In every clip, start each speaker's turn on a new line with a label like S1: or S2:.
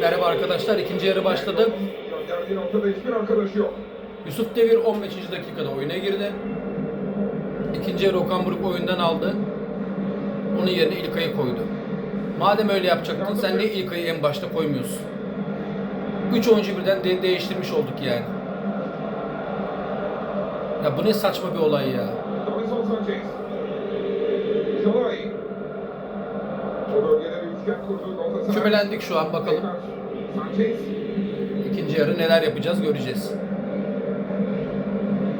S1: Merhaba arkadaşlar, ikinci yarı başladı. Yusuf Devir 15. dakikada oyuna girdi. İkinci yarı Okan Buruk oyundan aldı. Onun yerine İlkay'ı koydu. Madem öyle yapacaktın, sen niye İlkay'ı en başta koymuyorsun? Üç oyuncu birden de- değiştirmiş olduk yani. Ya bu ne saçma bir olay ya. Kümelendik şu an bakalım. İkinci yarı neler yapacağız göreceğiz.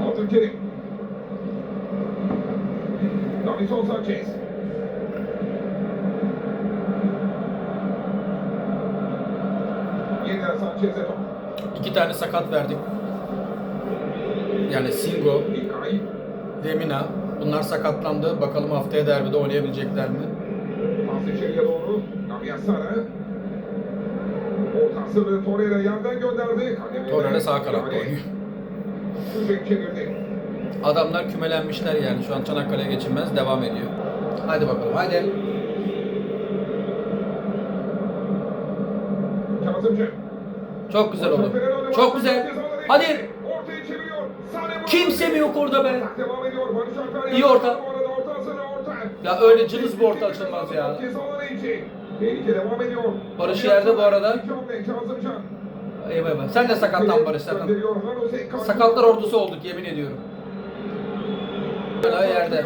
S2: Abdülkerim. Davinson Sanchez. Yeniden Sanchez'e top.
S1: İki tane sakat verdik. Yani Singo. Lemina. Bunlar sakatlandı. Bakalım haftaya derbide oynayabilecekler mi?
S2: Pas içeriye doğru. Gabriel Sara. Ortasını Torreira yerden gönderdi.
S1: Torreira sağ kanatta oynuyor.
S2: Çevirdi.
S1: Adamlar kümelenmişler yani. Şu an Çanakkale'ye geçilmez. Devam ediyor. Hadi bakalım. Hadi.
S2: Kazımcı.
S1: Çok güzel oldu. Çok güzel. Hadi. Kimse mi yok orada be? İyi orta. Ya öyle cılız bir orta açılmaz ya.
S2: Tehlike devam ediyor.
S1: Barış yerde bu arada. Eyvah eyvah. Sen de sakatlan Barış zaten. Sakatlar ordusu olduk yemin ediyorum. Hala yerde.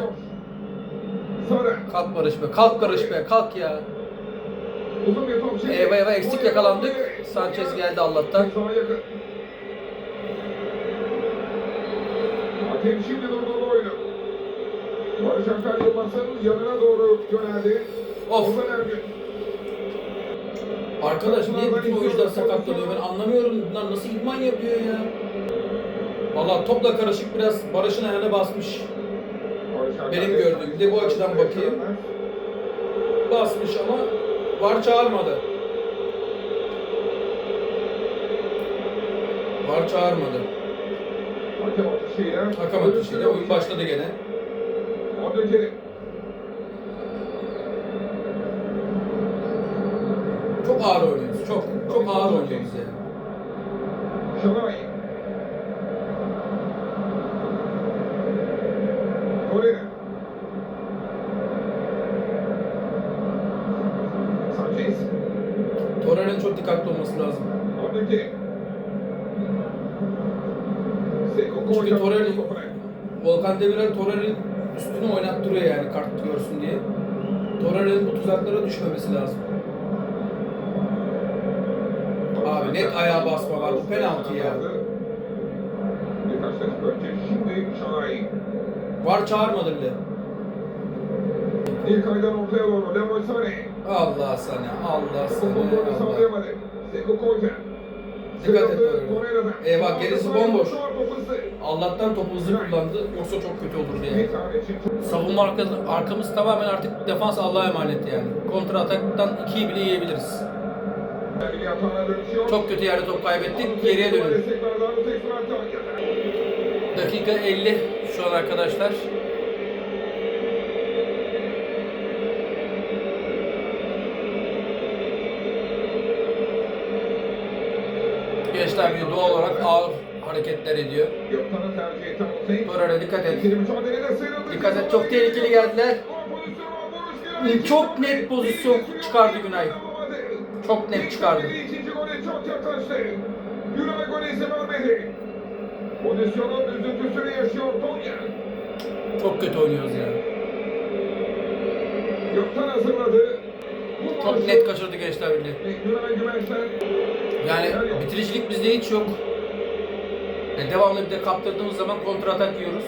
S1: Kalk Barış be. Kalk Barış be. Kalk ya. Eyvah eyvah eksik yakalandık. Sanchez geldi Allah'tan.
S2: Hakem şimdi durdurdu oyunu. Barış Yılmaz'ın yanına doğru yöneldi.
S1: Of. Arkadaş niye bütün oyuncular sakatlanıyor ben anlamıyorum. Bunlar nasıl idman yapıyor ya? Valla topla karışık biraz Barış'ın ayağına basmış. Benim gördüğüm, bir de bu açıdan bakayım. Basmış ama var çağırmadı. Var çağırmadı.
S2: Hakem atışıyla.
S1: Hakem atışıyla oyun başladı gene.
S2: Abdülkerim.
S1: Çok ağır oynuyoruz. Çok çok ağır oynuyoruz yani. Torreira'nın çok dikkatli olması lazım. Çünkü. Torreira-. Volkan Demirel Torreira'nın üstünü oynattırıyor yani kart görsün diye. Torreira'nın bu tuzaklara düşmemesi lazım. Abi net ayağa basma var. Bu penaltı ya. Var çağırmadı bile.
S2: İlk aydan ortaya doğru Leroy Sané.
S1: Allah sana, Allah sana,
S2: Kontrolü sağlayamadı.
S1: Dikkat et.
S2: Torreira'dan.
S1: Eyvah, gerisi bomboş. Allah'tan topu hızlı kullandı. Yoksa çok kötü olurdu yani. Savunma arkamız tamamen artık defans Allah'a emanet yani. Kontra ataktan ikiyi bile yiyebiliriz. Çok kötü yerde top kaybettik. Geriye
S2: atan.
S1: Dakika 50 şu an arkadaşlar. Gençler bir doğal olarak ağır hareketler ediyor. Torreira dikkat et. Dikkat et, çok tehlikeli geldiler. Çok net pozisyon çıkardı Günay. Çok net çıkardı.
S2: İkinci gole çok yaklaştı. Günay golü ise vermedi. Pozisyonun üzüntüsünü yaşıyor Tonya.
S1: Çok kötü oynuyoruz ya.
S2: Gökhan hazırladı. Bu
S1: Çok net kaçırdı Gençler Birliği. Yani bitiricilik bizde hiç yok. Yani devamlı bir de kaptırdığımız zaman kontra atak yiyoruz.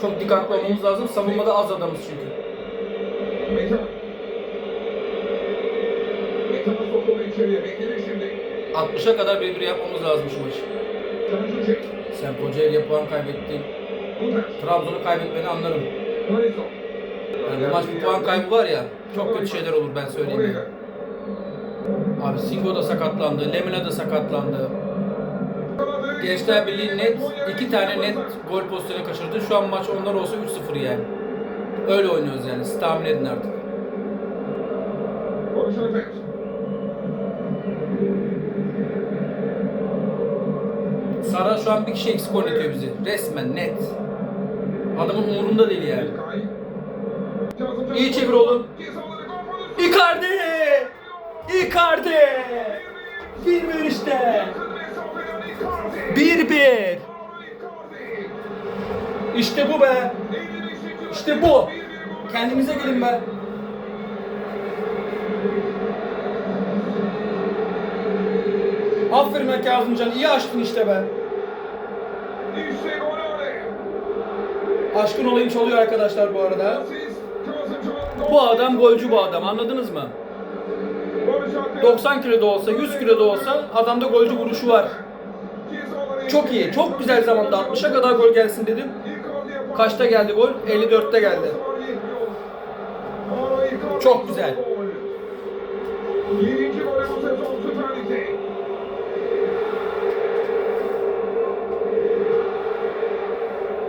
S1: Çok dikkatli olmamız lazım. Savunmada az adamız çünkü.
S2: Mekan. Mekan'a sokuldu içeriye. Bekledi şimdi.
S1: 60'a kadar birbiri yapmamız lazım şu maçı. Sen Kocaeli'ye puan kaybettin. Trabzon'u kaybetmeni anlarım. Yani bu maç bir puan kaybı var ya, çok kötü şeyler olur ben söyleyeyim. ya. Abi Singo da sakatlandı, Lemina da sakatlandı. Gençler Birliği net, iki tane net gol pozisyonu kaçırdı. Şu an maç onlar olsa 3-0 yani. Öyle oynuyoruz yani, siz tahmin edin artık. Şu an bir kişi eksik oynatıyor bizi. Resmen net. Adamın umurunda değil yani. İyi çevir oğlum. Icardi! Icardi! 1-1 işte.
S2: Yakın mesafeden Icardi.
S1: 1-1.
S2: Icardi.
S1: İşte bu be.
S2: 55.
S1: İşte bu. Kendimize gelin be. Aferin be Kazımcan. iyi açtın işte be. Aşkın olayım çalıyor arkadaşlar bu arada. Bu adam golcü bu adam anladınız mı?
S2: Barış Alper.
S1: 90 kiloda olsa 100 kiloda olsa adamda golcü vuruşu var. Çok iyi. Çok güzel zamanda 60'a kadar gol gelsin dedim. Kaçta geldi gol? 54'te geldi. Çok güzel.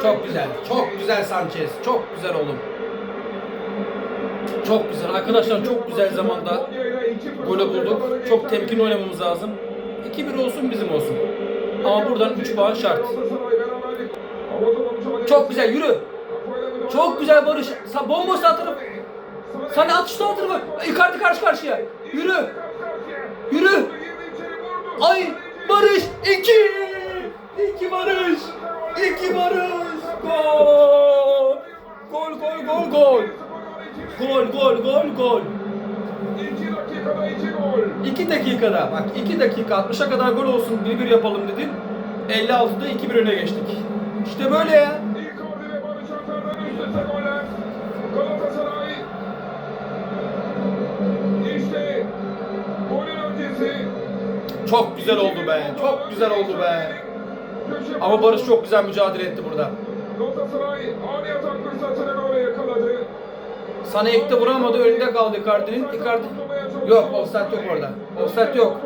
S1: Çok güzel. Çok güzel Sanchez. Çok güzel oğlum. Çok güzel. Arkadaşlar çok güzel zamanda golü bulduk. Çok temkin oynamamız lazım. 2-1 olsun bizim olsun. Ama buradan 3 puan şart. Çok güzel yürü. Çok güzel Barış. Sa bomboş sağ taraf. Sana at şu sağ tarafa. Icardi karşı karşıya. Yürü. Yürü. Ay Barış 2. 2 Barış. 2 Barış. Gol. Gol gol gol gol. Gol gol gol gol.
S2: 2 dakikada 2 gol.
S1: 2 dakikada bak 2 dakika 60'a kadar gol olsun 1-1 yapalım dedim. 56'da 2-1 öne geçtik. İşte böyle ya. Çok güzel oldu be. Çok güzel oldu be. Ama Barış çok güzel mücadele etti burada.
S2: Galatasaray ani atak fırsatını böyle yakaladı.
S1: Sana ekte vuramadı önünde kaldı Icardi'nin. Icardi yok offside yok orada. Offside yok.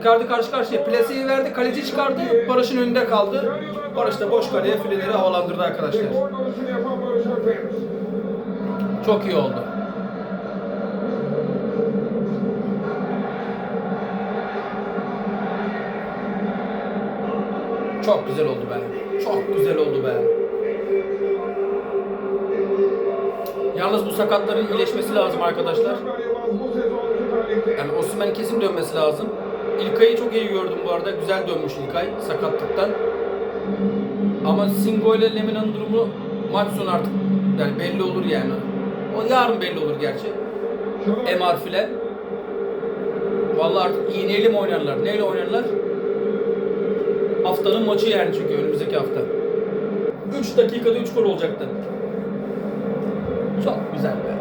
S1: Icardi karşı karşıya plaseyi verdi kaleci çıkardı Barış'ın önünde kaldı. Barış da boş kaleye fileleri havalandırdı arkadaşlar. Çok iyi oldu. Çok güzel oldu be. Çok güzel oldu be. Yalnız bu sakatların iyileşmesi lazım arkadaşlar. Yani Osimhen kesin dönmesi lazım. İlkay'ı çok iyi gördüm bu arada. Güzel dönmüş İlkay sakatlıktan. Ama Singo ile Lemina'nın durumu maç sonu artık yani belli olur yani. O yarın belli olur gerçi. MR filan. Vallahi artık iğneyle mi oynarlar? Neyle oynarlar? Haftanın maçı yani çünkü önümüzdeki hafta. 3 dakikada 3 gol olacaktı. Çok güzel be.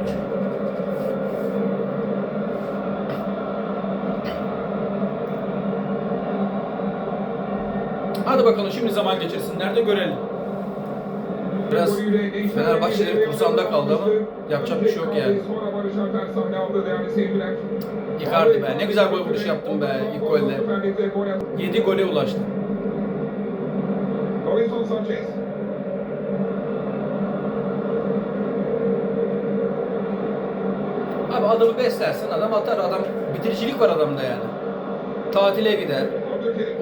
S1: Hadi bakalım şimdi zaman geçirsinler de görelim. Biraz Fenerbahçe'lerin kursağında kaldı ama yapacak bir şey yok yani. Icardi be ne güzel gol vuruşu yaptın be ilk golde.
S2: Süper Lig'de gol attı.
S1: 7 gole ulaştı.
S2: Davinson Sanchez.
S1: Abi adamı beslersin adam atar adam bitiricilik var adamda yani. Tatile gider,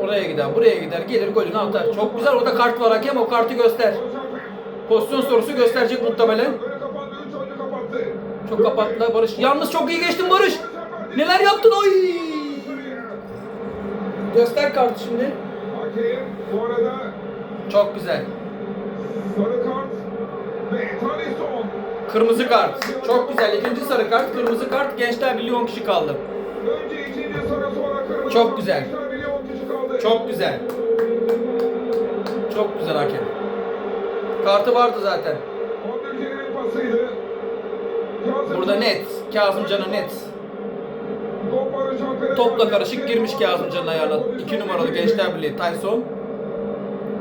S1: oraya gider, buraya gider, gelir golünü atar. Çok güzel orada kart var hakem o kartı göster. Pozisyon sorusu gösterecek muhtemelen. Çok kapattılar Barış. Yalnız çok iyi geçtin Barış. Neler yaptın oy. Göster kartı şimdi. Çok güzel.
S2: sarı kart ve Talisson.
S1: Kırmızı kart. Çok güzel. İkinci sarı kart, kırmızı kart. Gençler Birliği 10 kişi kaldı. Çok güzel. Çok güzel. Çok güzel hakem. Kartı vardı zaten. Burada net. Kazımcan'a net. Topla karışık girmiş Kazımcan'ın ayağına. 2 numaralı Gençler Birliği Tyson.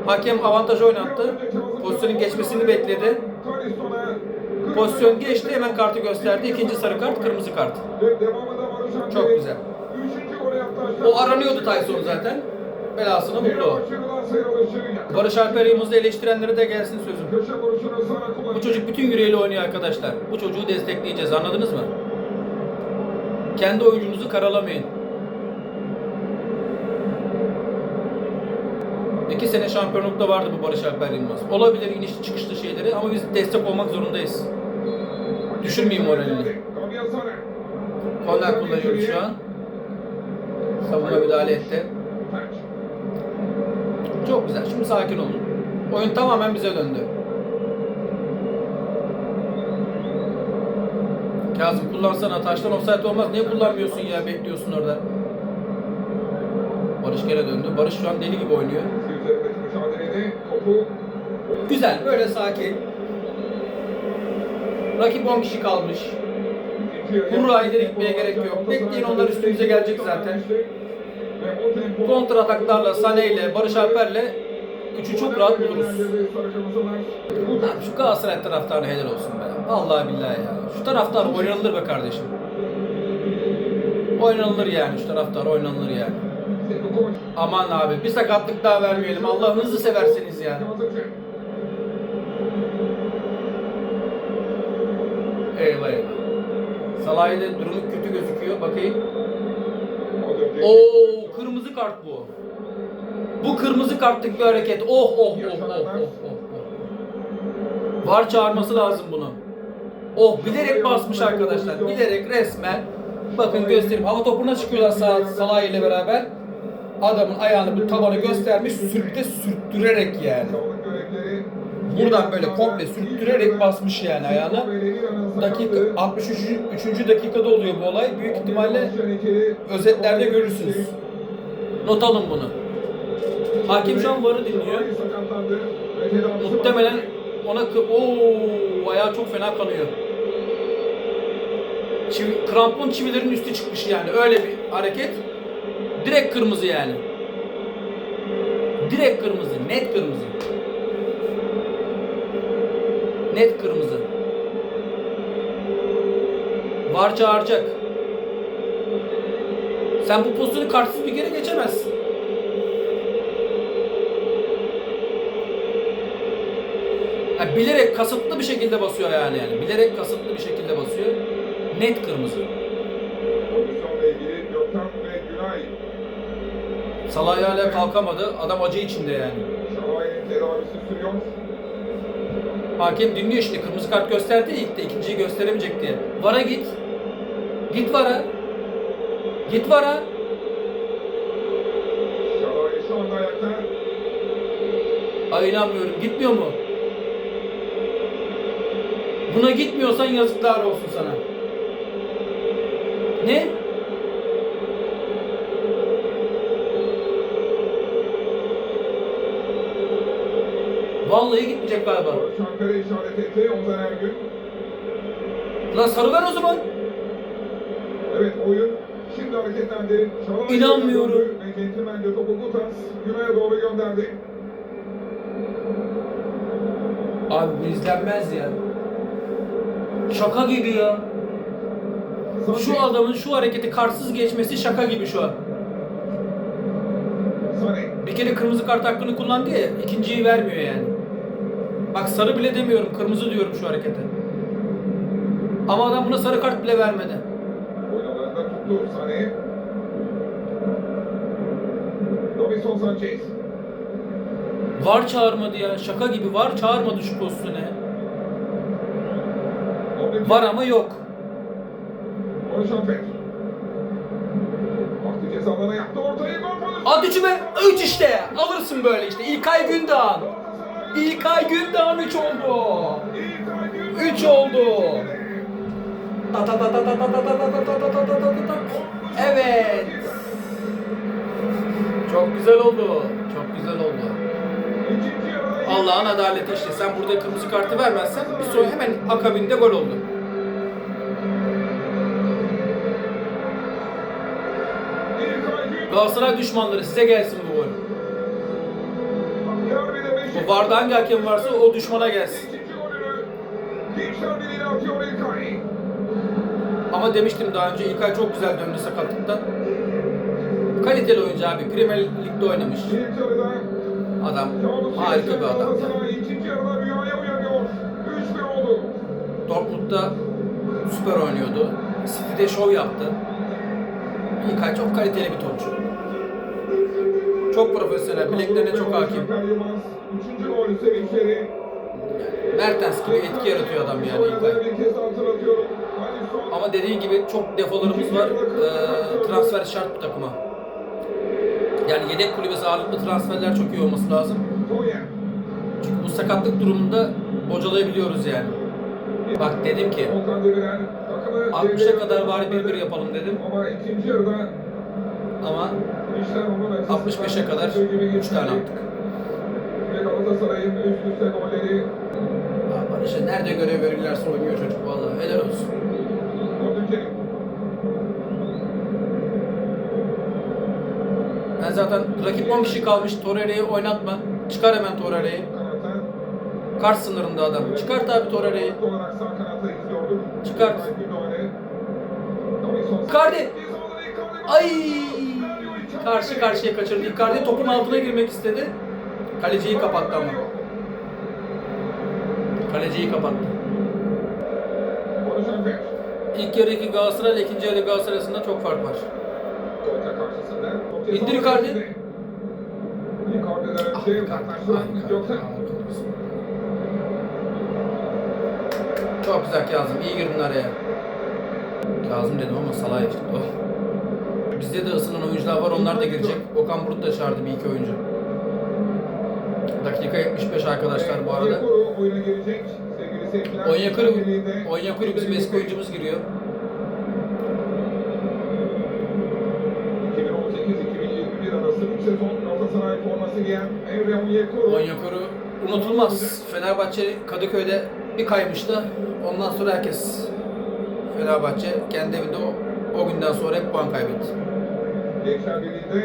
S1: Hakem avantaj oynattı. Pozisyonun geçmesini bekledi. Pozisyon geçti hemen kartı gösterdi. İkinci sarı kart kırmızı kart. Çok güzel. O aranıyordu Tyson zaten. Belasını buldu o. Barış Alper Yılmaz'ı eleştirenlere de gelsin sözüm. Bu çocuk bütün yüreğiyle oynuyor arkadaşlar. Bu çocuğu destekleyeceğiz anladınız mı? Kendi oyuncunuzu karalamayın. İki sene şampiyonlukta vardı bu Barış Alper Yılmaz. Olabilir inişli çıkışlı şeyleri ama biz destek olmak zorundayız. Düşürmeyeyim moralini. Korner kullanıyoruz şu an. Savunma müdahale etti. Çok güzel. Şimdi sakin olun. Oyun tamamen bize döndü. Kazım kullansana. Taştan offside olmaz. Niye kullanmıyorsun ya? Bekliyorsun orada. Barış gene döndü. Barış şu an deli gibi oynuyor. Güzel. Böyle sakin. Rakip 10 kişi kalmış. Hurra ileri gitmeye gerek yok. Bekleyin onlar üstümüze gelecek zaten. Kontra ataklarla, Sané ile, Barış Alper'le 3'ü çok rahat buluruz. Abi şu Galatasaray taraftarına helal olsun be. Vallahi billahi ya. Şu taraftar oynanılır be kardeşim. Oynanılır yani şu taraftar oynanılır yani. Aman abi bir sakatlık daha vermeyelim. Allah'ınızı severseniz ya. Eyvah eyvah. Salah'ın durumu kötü gözüküyor. Bakayım. Oo kırmızı kart bu. Bu kırmızı kartlık bir hareket. Oh oh oh oh oh oh. oh. Var çağırması lazım bunu. Oh bilerek basmış arkadaşlar. Bilerek resmen. Bakın göstereyim. Hava topuna çıkıyorlar Sal Salah ile beraber. Adamın ayağını bu tabana göstermiş. Sürükte sürttürerek yani. Buradan böyle komple sürttürerek basmış yani ayağını. Dakika 63. 3. dakikada oluyor bu olay. Büyük ihtimalle özetlerde görürsünüz. Not alın bunu. Hakim şu an varı dinliyor. Muhtemelen ona Oo, ayağı çok fena kanıyor. Çivi, krampon çivilerin üstü çıkmış yani. Öyle bir hareket. Direkt kırmızı yani. Direkt kırmızı. Net kırmızı. Net kırmızı. Var çağıracak. Sen bu pozisyonu kartsız bir kere geçemezsin. Ha, bilerek kasıtlı bir şekilde basıyor yani yani. Bilerek kasıtlı bir şekilde basıyor. Net kırmızı.
S2: Pozisyonla ilgili Gökhan ve Günay.
S1: Salah hala kalkamadı. Adam acı içinde yani.
S2: Şalay'ın tedavisi sürüyor.
S1: Hakem dinliyor işte. Kırmızı kart gösterdi ilk de ikinciyi gösteremeyecek diye. Vara git. Git vara. Git vara. Ay inanmıyorum. Gitmiyor mu? Buna gitmiyorsan yazıklar olsun sana. Ne? Vallahi gitmeyecek galiba.
S2: Şankara işaret etti Ozan Ergün.
S1: Lan sarı ver o zaman.
S2: Evet oyun şimdi hareketlendi. Şalay
S1: İnanmıyorum.
S2: döndü Ve centilmence topu Lutas Günay'a doğru gönderdi.
S1: Abi bu izlenmez ya. Şaka gibi ya. Şu adamın şu hareketi kartsız geçmesi şaka gibi şu an. Bir kere kırmızı kart hakkını kullandı ya, ikinciyi vermiyor yani. Bak sarı bile demiyorum, kırmızı diyorum şu harekete. Ama adam buna sarı kart bile vermedi.
S2: Oyunlarında tuttu Sane. Robinson Sanchez.
S1: Var çağırmadı ya, şaka gibi var çağırmadı şu pozisyona. Var ama yok. At üçüme, üç işte. Alırsın böyle işte. İlkay Gündoğan. İlkay Gündoğan 3 oldu. Üç oldu. Ta ta ta ta ta ta ta ta ta ta ta ta ta ta ta. Evet. Çok güzel oldu. Çok güzel oldu. Allah'ın adaleti işte. Sen burada kırmızı kartı vermezsen bir sonra hemen akabinde gol oldu. Galatasaray düşmanları size gelsin bu gol. Bu varda hangi hakem varsa o düşmana gelsin. Ama demiştim daha önce İlkay çok güzel döndü sakatlıktan. Kaliteli oyuncu abi. Premier Lig'de oynamış. Adam harika bir adam. ya.
S2: Galatasaray ikinci yarıda rüyaya uyanıyor. 3-1 oldu.
S1: Dortmund'da süper oynuyordu. City'de şov yaptı. İlkay çok kaliteli bir topçu. Çok profesyonel, bileklerine çok hakim.
S2: Sevinçleri.
S1: Mertens gibi etki yaratıyor adam yani İlkay. Ama dediğin gibi çok defolarımız var. Ee, transfer şart bu takıma. Yani yedek kulübesi ağırlıklı transferler çok iyi olması lazım. Çünkü bu sakatlık durumunda bocalayabiliyoruz yani. Bak dedim ki
S2: Volkan Demirel takımı
S1: 60'a kadar bari 1-1 yapalım dedim.
S2: Ama ikinci yarıda
S1: Ama
S2: işler onun açısından
S1: 65'e kadar
S2: gibi
S1: 3
S2: geçti.
S1: tane attık.
S2: Galatasaray'ın üst üste golleri
S1: Barış'a nerede görev verirlerse oynuyor çocuk vallahi helal olsun.
S2: Abdülkerim.
S1: Ben zaten rakip 10 kişi kalmış Torreira'yı oynatma. Çıkar hemen Torreira'yı. Kart sınırında adam. Çıkart abi Torreira'yı. Çıkart. Icardi. Ay! Karşı karşıya kaçırdı. Icardi topun altına girmek istedi. Kaleciyi kapattı ama. Kaleciyi kapattı. İlk yarıdaki Galatasaray ile ikinci yarı Galatasaray arasında çok fark var. İndir.
S2: Icardi'den
S1: Ah, Ah. Çok güzel Kazım. İyi girdin araya. Kazım dedim ama Salah'a geçtik. Oh. Bizde de ısınan oyuncular var. Onlar da girecek. Okan Buruk da çağırdı bir iki oyuncu. Dakika 75 arkadaşlar bu arada.
S2: Onyekuru
S1: Onyekuru bizim eski oyuncumuz giriyor.
S2: Onyekuru.
S1: Unutulmaz. Fenerbahçe Kadıköy'de bir kaymıştı. Ondan sonra herkes Fenerbahçe kendi evinde o, o günden sonra hep puan kaybetti.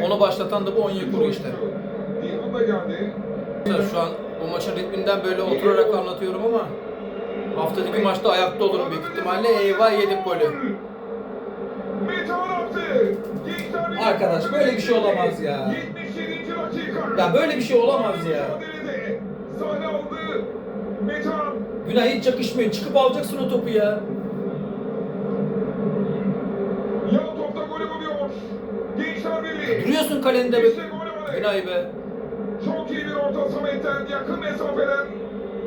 S1: Onu başlatan da bu Onyekuru işte. Şu an bu maçın ritminden böyle oturarak anlatıyorum ama haftadaki maçta ayakta olurum büyük ihtimalle. Eyvah yedik golü. Arkadaş, böyle bir şey olamaz ya.
S2: 77. dakika.
S1: Ya böyle bir şey olamaz ya. Günah hiç yakışmıyor. Çıkıp alacaksın o topu ya.
S2: Yan topta golü buluyor. Gençler Birliği.
S1: Duruyorsun kalende be. Günay be.
S2: Çok iyi bir orta Samet'ten yakın mesafeden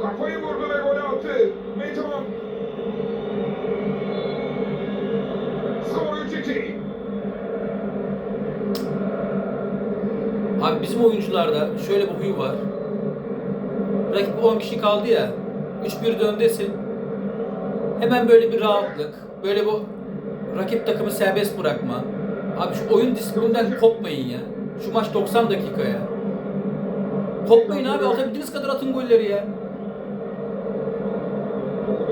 S2: kafayı vurdu ve golü attı. Metehan. Skor 3-2.
S1: Abi bizim oyuncularda şöyle bir huy var. Rakip 10 kişi kaldı ya. 3-1 döndesin. Hemen böyle bir rahatlık. Böyle bu rakip takımı serbest bırakma. Abi şu oyun disiplinden kopmayın ya. Şu maç 90 dakika ya. Kopmayın abi. Atabildiğiniz kadar atın golleri ya.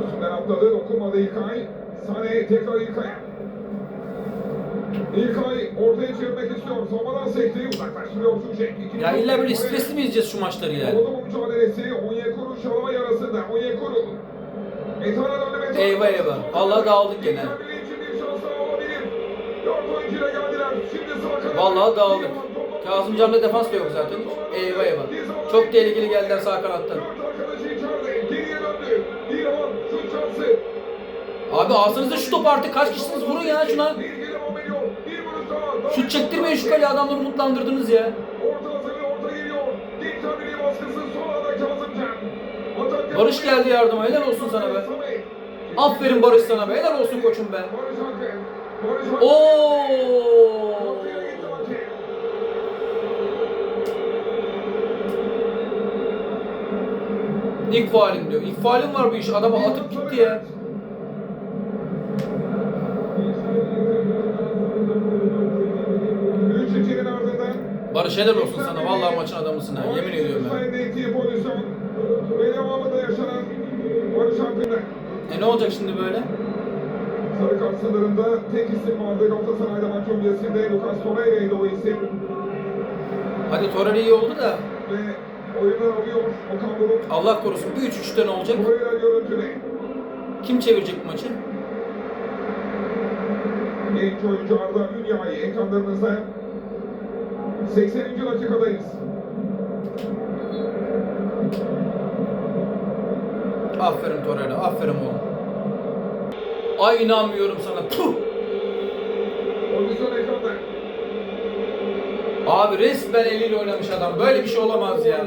S2: Üstünden atladı. Dokunmadı İlkay. Sane tekrar İlkay'a. İlkay ortaya çevirmek istiyor. Savunmadan sekti. Uzaklaştırıyor. İkinci
S1: Ya illa böyle stresli mi izleyeceğiz şu maçları yani?
S2: Bu mücadelesi. Onyekuru Şalava yarasında. Onyekuru. Metehan'a döndü Metehan.
S1: Eyvah eyvah. Vallahi dağıldık gene. Vallahi dağıldık. Kazımcan'da defans da yok zaten. Eyvah eyvah. Çok tehlikeli geldiler sağ kanattan. Abi alsanıza şu topu artık kaç kişisiniz vurun ya şuna. Şut çektirmeyin şu kale adamları umutlandırdınız ya. Barış geldi yardıma helal olsun sana be. Aferin Barış sana be helal olsun koçum be. Oo. İlk faalim diyor. İlk faalim var bu iş. Adama atıp gitti ya. Barış helal olsun sana. Vallahi maçın adamısın ha. Yemin ediyorum
S2: Alper'den.
S1: E ne olacak şimdi böyle?
S2: Sarı kart sınırında tek isim vardı Galatasaray'da maç öncesinde Lucas Torreira'ydı o isim.
S1: Hadi Torreira iyi oldu da
S2: Ve oyunu alıyor Okan Buruk.
S1: Allah korusun bir 3-3'te ne olacak?
S2: Torreira görüntüde.
S1: Kim çevirecek bu maçı?
S2: Genç oyuncu Arda Ünya'yı ekranlarınızda 80. dakikadayız.
S1: Aferin Torreira. Aferin oğlum. Ay inanmıyorum sana. Puh!
S2: Pozisyon ekranda.
S1: Abi resmen eliyle oynamış adam. Böyle bir şey olamaz ya.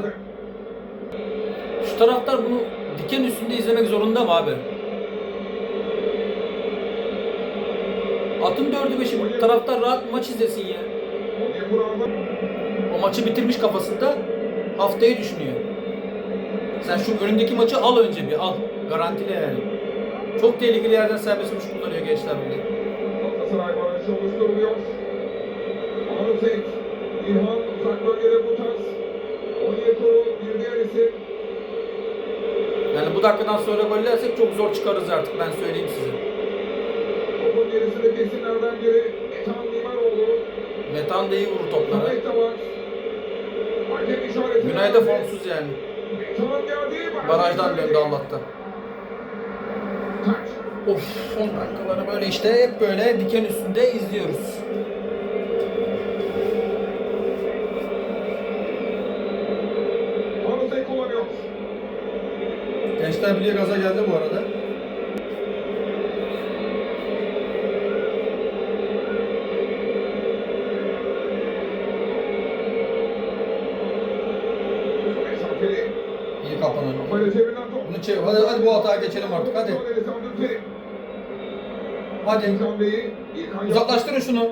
S1: Şu taraftar bunu diken üstünde izlemek zorunda mı abi? Atın dördü beşi taraftar rahat maç izlesin ya. O maçı bitirmiş kafasında haftayı düşünüyor. Sen şu önündeki maçı al önce bir al. Garantile yani. Çok tehlikeli yerden serbest vuruş kullanıyor gençler burada.
S2: Galatasaray barajı oluşturuluyor. Arıtek, İlhan uzak bölgede bu tarz. Onyekuru bir diğer isim.
S1: Yani bu dakikadan sonra gollersek çok zor çıkarız artık ben söyleyeyim size.
S2: Topun gerisindeki isimlerden biri. Metan
S1: da iyi vurur toplara.
S2: Günay da
S1: formsuz yani. Barajdan döndü Allah'tan. Of son dakikaları böyle işte hep böyle diken üstünde izliyoruz. Gençler Birliği gaza geldi bu arada. Bunu çevir. Hadi, hadi bu hata geçelim artık hadi. Hadi. Uzaklaştırın şunu.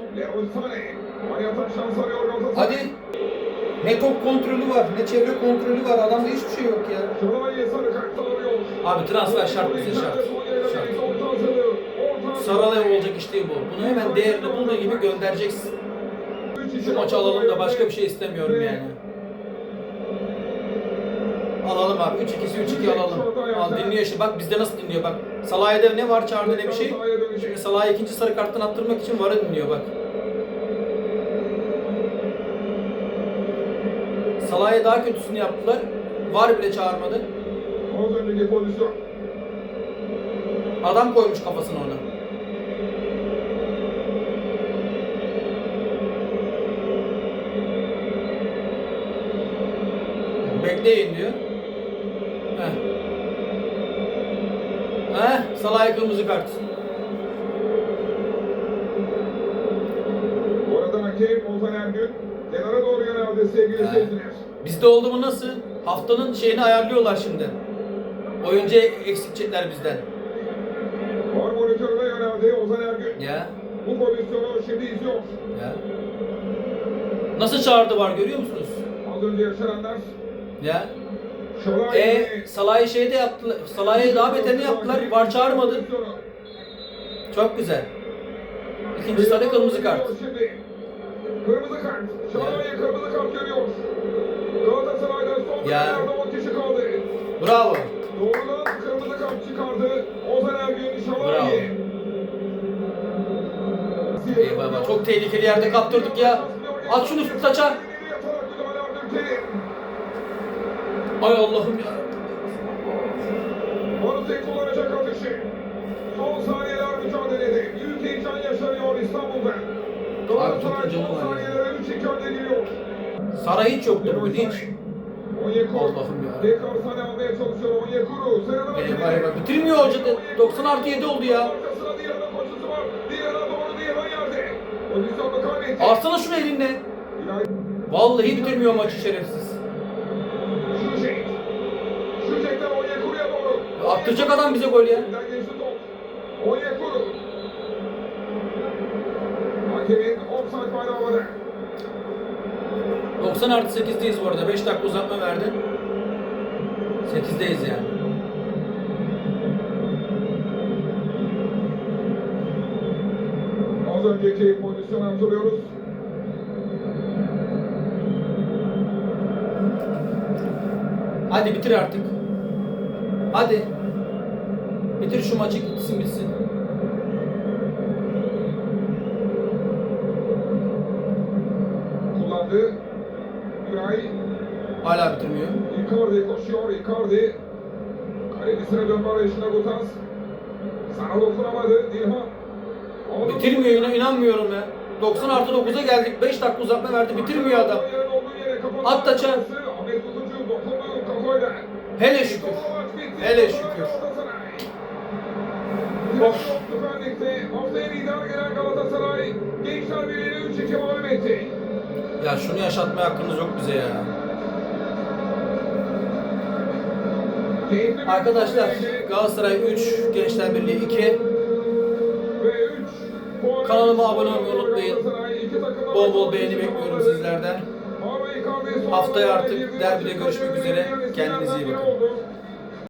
S1: Hadi. Ne top kontrolü var, ne çevre kontrolü var. Adamda hiçbir şey yok ya. Abi transfer şart bize şart. Şart. Saralay olacak iş değil bu. Bunu hemen değerini bulduğu gibi göndereceksin. Şu maçı alalım da başka bir şey istemiyorum yani. Alalım abi. 3-2'si 3-2 alalım. Al dinliyor işte. Bak bizde nasıl dinliyor bak. Salah'da ne var çağırdı ne bir şey. Şimdi Salah'ı ikinci sarı karttan attırmak için varı dinliyor bak. Salah'a daha kötüsünü yaptılar. Var bile çağırmadı. Adam koymuş kafasına ona. Bekleyin diyor. Salah'a kırmızı kart.
S2: Arada hakem Ozan Ergün. Kenara doğru yöneldi sevgili
S1: Ha.
S2: seyirciler.
S1: Bizde oldu mu nasıl? Haftanın şeyini ayarlıyorlar şimdi. Oyuncu eksiltecekler bizden.
S2: Var monitörüne yöneldi Ozan Ergün.
S1: Ya,
S2: Bu pozisyonu şimdi izliyor.
S1: ya. Nasıl çağırdı var görüyor musunuz?
S2: Az önce yaşananlar.
S1: Ya. E Salah'ı şeyde yaptılar. Salah'ı daha beterini yaptılar. Var çağırmadı. Çok güzel. İkinci sarı kırmızı kart.
S2: Kırmızı kart. Şalay'a kırmızı kart görüyor. Galatasaray'da son
S1: Ya.
S2: dakikalarda 10 kişi kaldı.
S1: Bravo.
S2: Doğrudan kırmızı kart çıkardı. Ozan Ergün
S1: Bravo.
S2: Şalay'ı.
S1: Eyvallah. Çok tehlikeli yerde kaptırdık ya. At şunu taça. Ay Allah'ım ya.
S2: Barut'u kullanacak atışı. Son saniyeler mücadelede. Büyük heyecan yaşanıyor İstanbul'da. Galatasaray son
S1: var ya.
S2: saniyelere 3-2 önde geliyor.
S1: Sara hiç yoktu bugün hiç. Allah'ım ya.
S2: Tekrar sahne almaya çalışıyor Onyekuru. Sıradan
S1: Eyvah eyvah. Bitirmiyor hoca. da. 90 artı 7 oldu ya.
S2: Var.
S1: Alsana şunu elinle. Vallahi bitirmiyor maçı şerefsiz. Attıracak adam bize gol ya.
S2: Hakemin offside bayrağı var.
S1: 90 artı 8'deyiz bu arada. 5 dakika uzatma verdi. 8'deyiz yani.
S2: Az önceki pozisyonu hatırlıyoruz.
S1: Hadi bitir artık. Hadi. Şu maçı gitsin bitsin.
S2: Kullandı. Güray.
S1: Hala bitirmiyor.
S2: Icardi koşuyor. Icardi. Kalecisine dönme arayışında Gutaz. Sana dokunamadı. Dilhan.
S1: Bitirmiyor inan inanmıyorum ya. 90 artı 9'a geldik. 5 dakika uzatma verdi. Bitirmiyor adam. At taça. Hele şükür. Hele şükür.
S2: Etti.
S1: Ya şunu yaşatmaya hakkınız yok bize ya. Arkadaşlar. Galatasaray 3, Gençler Birliği 2.
S2: Ve üç puan
S1: Kanalıma abone olmayı unutmayın. Bol bol beğeni bekliyorum sizlerden. Haftaya artık derbide görüşmek üzere. Kendinize iyi bakın.